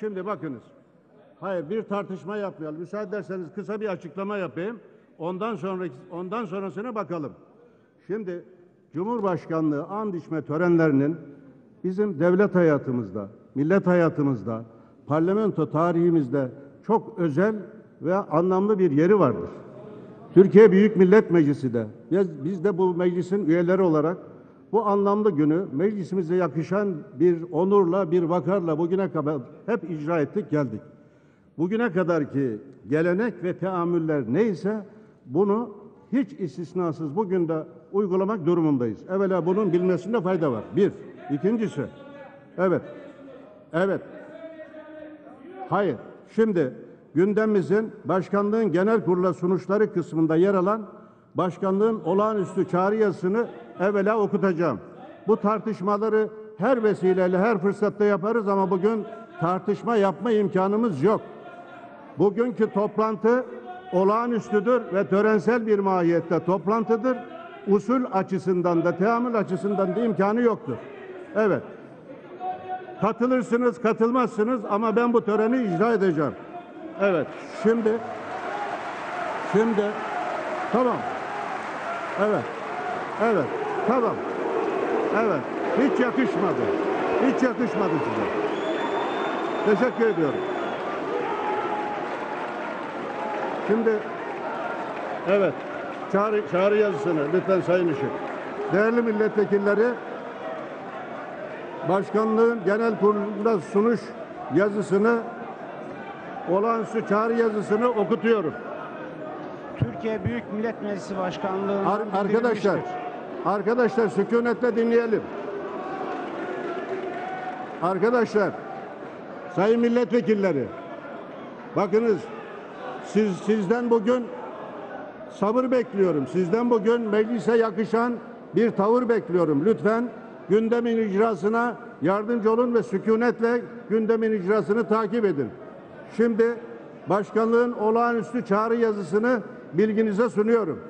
Şimdi bakınız. Hayır bir tartışma yapmayalım. Müsaade ederseniz kısa bir açıklama yapayım. Ondan sonraki ondan sonrasına bakalım. Şimdi Cumhurbaşkanlığı and içme törenlerinin bizim devlet hayatımızda, millet hayatımızda, parlamento tarihimizde çok özel ve anlamlı bir yeri vardır. Türkiye Büyük Millet Meclisi de biz, biz de bu meclisin üyeleri olarak bu anlamlı günü meclisimize yakışan bir onurla, bir vakarla bugüne kadar hep icra ettik, geldik. Bugüne kadarki gelenek ve teamüller neyse bunu hiç istisnasız bugün de uygulamak durumundayız. Evvela bunun bilmesinde fayda var. Bir. İkincisi, evet, evet, hayır. Şimdi gündemimizin başkanlığın genel kurula sunuşları kısmında yer alan başkanlığın olağanüstü çağrı yazısını evvela okutacağım. Bu tartışmaları her vesileyle, her fırsatta yaparız ama bugün tartışma yapma imkanımız yok. Bugünkü toplantı olağanüstüdür ve törensel bir mahiyette toplantıdır. Usul açısından da teamül açısından da imkanı yoktur. Evet. Katılırsınız, katılmazsınız ama ben bu töreni icra edeceğim. Evet. Şimdi şimdi tamam. Evet. Evet. Tamam. Evet. Hiç yakışmadı. Hiç yakışmadı size. Teşekkür ediyorum. Şimdi evet çağrı, çağrı yazısını lütfen Sayın Işık. Değerli milletvekilleri başkanlığın genel kurulunda sunuş yazısını olağanüstü çağrı yazısını okutuyorum. Türkiye Büyük Millet Meclisi Başkanlığı'ndan Ar- arkadaşlar arkadaşlar sükunetle dinleyelim. Arkadaşlar sayın milletvekilleri bakınız siz sizden bugün sabır bekliyorum. Sizden bugün meclise yakışan bir tavır bekliyorum. Lütfen gündemin icrasına yardımcı olun ve sükunetle gündemin icrasını takip edin. Şimdi başkanlığın olağanüstü çağrı yazısını bilginize sunuyorum.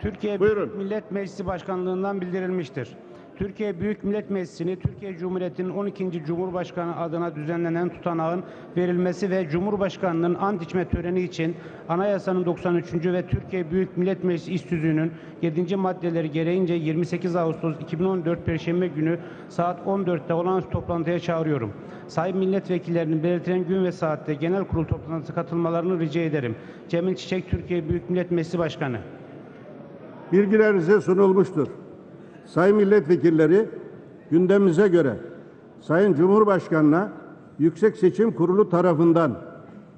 Türkiye Buyurun. Büyük Millet Meclisi Başkanlığı'ndan bildirilmiştir. Türkiye Büyük Millet Meclisi'ni Türkiye Cumhuriyeti'nin 12. Cumhurbaşkanı adına düzenlenen tutanağın verilmesi ve Cumhurbaşkanlığının ant içme töreni için Anayasanın 93. ve Türkiye Büyük Millet Meclisi İş Tüzüğü'nün 7. maddeleri gereğince 28 Ağustos 2014 Perşembe günü saat 14'te olağanüstü toplantıya çağırıyorum. Sayın milletvekillerinin belirtilen gün ve saatte genel kurul toplantısı katılmalarını rica ederim. Cemil Çiçek Türkiye Büyük Millet Meclisi Başkanı. bilgilerinize sunulmuştur. Sayın milletvekilleri gündemimize göre Sayın Cumhurbaşkanı'na Yüksek Seçim Kurulu tarafından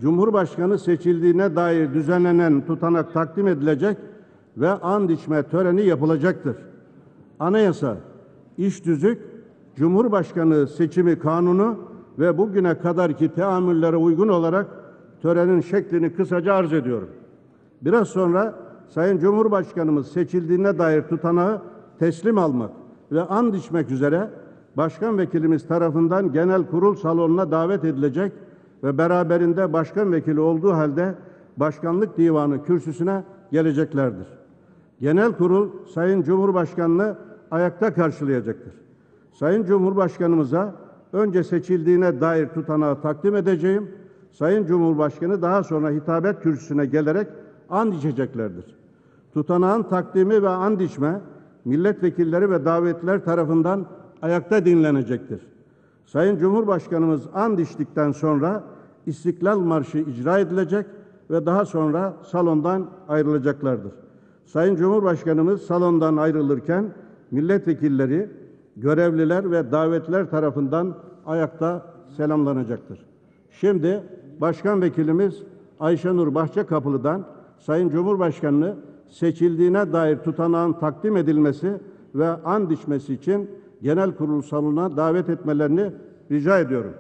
Cumhurbaşkanı seçildiğine dair düzenlenen tutanak takdim edilecek ve and içme töreni yapılacaktır. Anayasa, iş tüzük, Cumhurbaşkanı seçimi kanunu ve bugüne kadarki teamüllere uygun olarak törenin şeklini kısaca arz ediyorum. Biraz sonra Sayın Cumhurbaşkanımız seçildiğine dair tutanağı teslim almak ve and içmek üzere Başkan Vekilimiz tarafından Genel Kurul salonuna davet edilecek ve beraberinde Başkan Vekili olduğu halde Başkanlık Divanı kürsüsüne geleceklerdir. Genel Kurul Sayın Cumhurbaşkanını ayakta karşılayacaktır. Sayın Cumhurbaşkanımıza önce seçildiğine dair tutanağı takdim edeceğim. Sayın Cumhurbaşkanı daha sonra hitabet kürsüsüne gelerek and içeceklerdir. Tutanağın takdimi ve and içme milletvekilleri ve davetliler tarafından ayakta dinlenecektir. Sayın Cumhurbaşkanımız and içtikten sonra İstiklal Marşı icra edilecek ve daha sonra salondan ayrılacaklardır. Sayın Cumhurbaşkanımız salondan ayrılırken milletvekilleri, görevliler ve davetliler tarafından ayakta selamlanacaktır. Şimdi Başkan Vekilimiz Ayşenur Bahçekapılı'dan Sayın Cumhurbaşkanı'nı seçildiğine dair tutanağın takdim edilmesi ve and içmesi için genel kurul salonuna davet etmelerini rica ediyorum.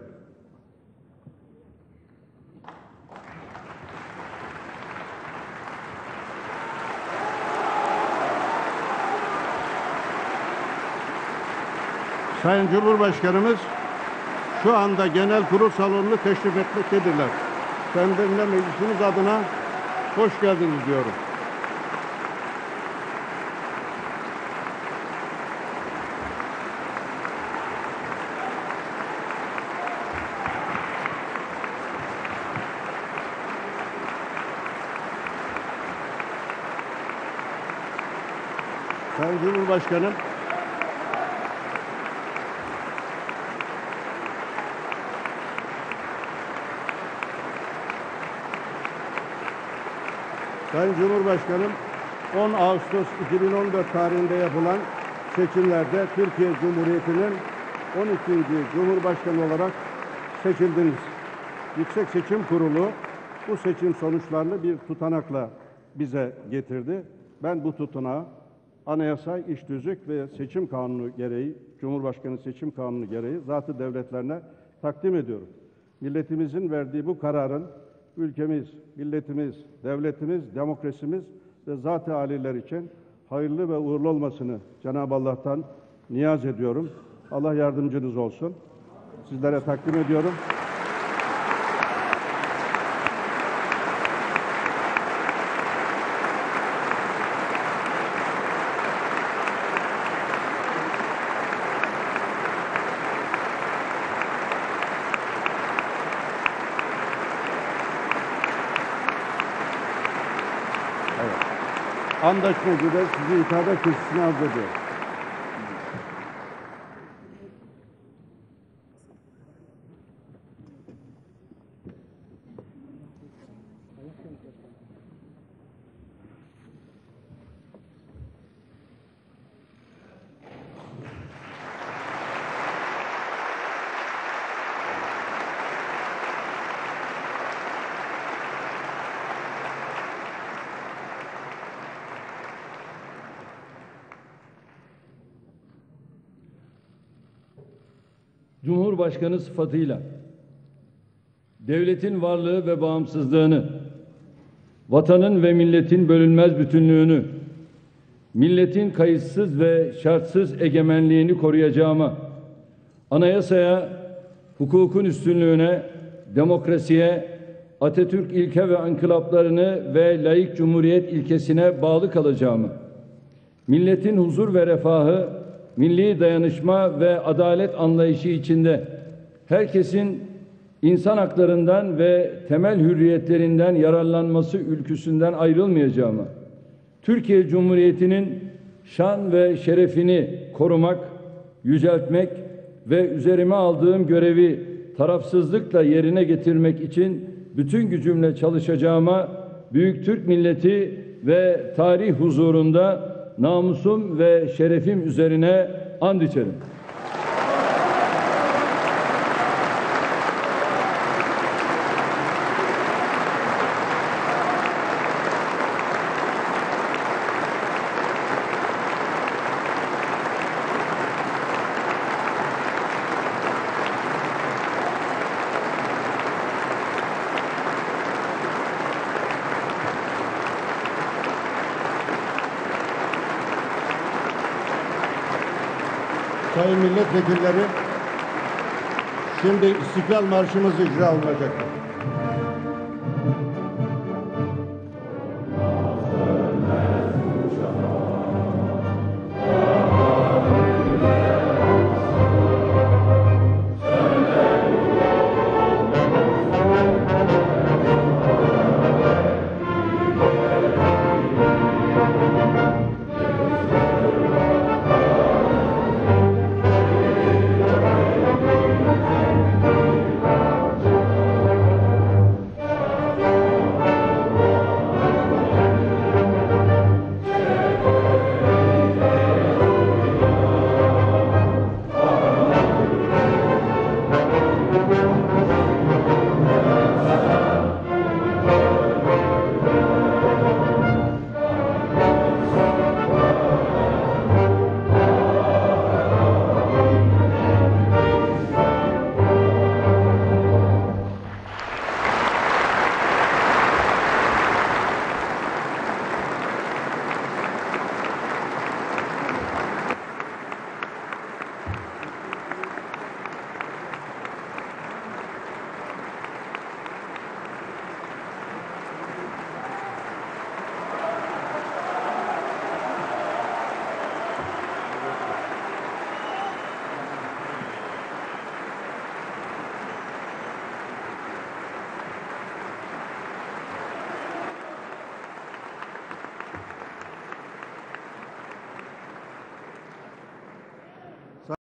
Sayın Cumhurbaşkanımız şu anda genel kurul salonunu teşrif etmektedirler. Kendilerine meclisimiz adına hoş geldiniz diyorum. Sayın Cumhurbaşkanım, Sayın Cumhurbaşkanım, 10 Ağustos 2014 tarihinde yapılan seçimlerde Türkiye Cumhuriyeti'nin 12. Cumhurbaşkanı olarak seçildiniz. Yüksek Seçim Kurulu bu seçim sonuçlarını bir tutanakla bize getirdi. Ben bu tutanağı Anayasa, İş Tüzük ve Seçim Kanunu gereği, Cumhurbaşkanı Seçim Kanunu gereği zatı devletlerine takdim ediyorum. Milletimizin verdiği bu kararın ülkemiz, milletimiz, devletimiz, demokrasimiz ve zat-ı aliler için hayırlı ve uğurlu olmasını Cenab-ı Allah'tan niyaz ediyorum. Allah yardımcınız olsun. Sizlere takdim ediyorum. Andaçmacı da sizi hitaba kürsüsüne arz Cumhurbaşkanı sıfatıyla devletin varlığı ve bağımsızlığını, vatanın ve milletin bölünmez bütünlüğünü, milletin kayıtsız ve şartsız egemenliğini koruyacağıma, anayasaya, hukukun üstünlüğüne, demokrasiye, Atatürk ilke ve ankılaplarını ve layık cumhuriyet ilkesine bağlı kalacağımı, milletin huzur ve refahı, milli dayanışma ve adalet anlayışı içinde herkesin insan haklarından ve temel hürriyetlerinden yararlanması ülküsünden ayrılmayacağımı, Türkiye Cumhuriyeti'nin şan ve şerefini korumak, yüceltmek ve üzerime aldığım görevi tarafsızlıkla yerine getirmek için bütün gücümle çalışacağıma Büyük Türk milleti ve tarih huzurunda namusum ve şerefim üzerine and içerim. Sayın milletvekilleri, şimdi İstiklal Marşımız icra olunacaktır.